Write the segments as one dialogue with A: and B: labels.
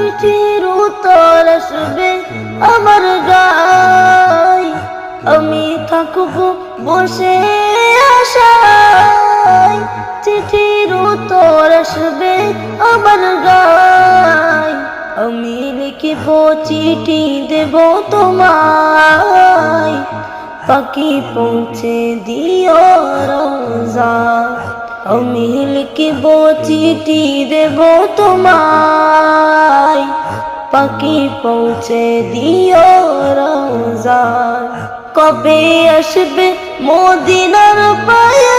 A: চিঠির উত্তর আসবে আমার গায় আমি থাকব বসে আশায়। চিঠির উত্তর আসবে আমার গায় আমি লিখিব চিঠি দেব তোমায়। পাখি পৌঁছে দিও রোজা। আমি লিখিব চিঠি দেব তোমায়। পাখি পৌঁছে দিও রোজা কবে আসবে মদিনার পায়গাম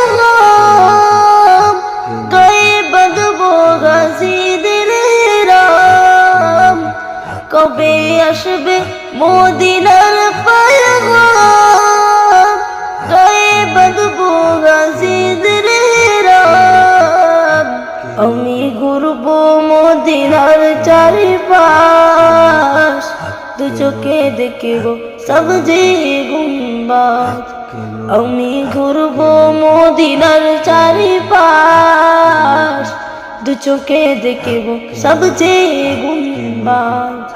A: আমি ঘুরব মদিনার চারিপাশ। দু চোখে দেখব সবজে গুম্বাজ। আমি ঘুরব মদিনার চারিপাশ। দু চোখে দেখব সবজে গুম্বাজ।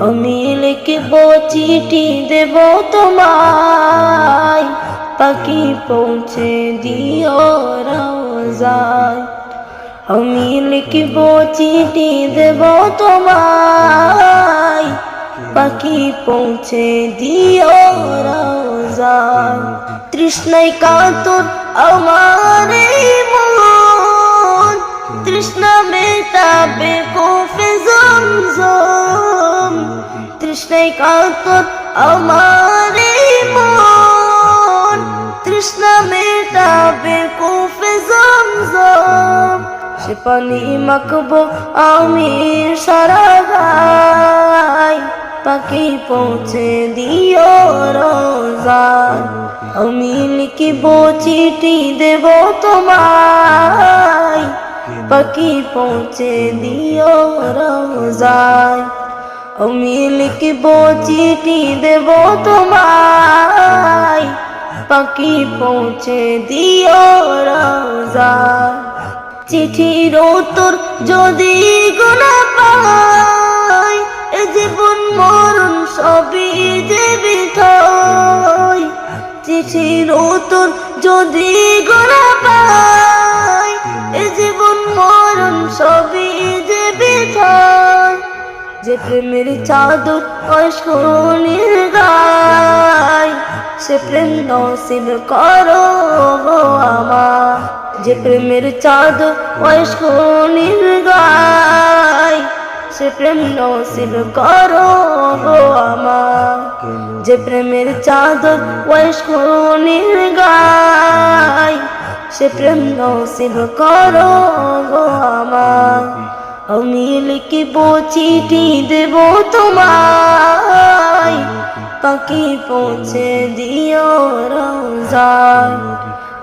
A: আমি লিখব চিঠি দেব তোমায়। পাখি পৌঁছে দিও রোজায় আমি লিখব চিঠি দেব তোমায়। পাখি পৌঁছে দিও রোজায় তৃষ্ণায় কাতর আমার তৃষ্ণা মেটাবে কোফে জমজম। তৃষ্ণায় কাতর আমার সে পানি মাখবো আমি সারা গায় পাখি পৌঁছে দিও রোজায় আমি লিখিব চিঠি দেব তোমায়। পাখি পৌঁছে দিও রোজায় আমি লিখিব চিঠি দেব তোমায়। পাখি পৌঁছে দিও রোজায় চিঠির উত্তর যদি গোনা পাই, এ জীবন মরণ সবই যে চিঠির উত্তর যদি গোনা পাই, এ জীবন মরণ সবই যে বিথয়। যে প্রেমের চাদর অস্কনির গায়, সে প্রেম নসিব করো আমার। যে প্রেমের চাদর অস্কনির গায় সে প্রেম নসিব করো গো আমার। যে প্রেমের চাদর অস্কনির গায় সে প্রেম নসিব করো গো আমার। আমি লিখিব চিঠি দেব তোমায় পাখি পৌঁছে দিও রোজায়।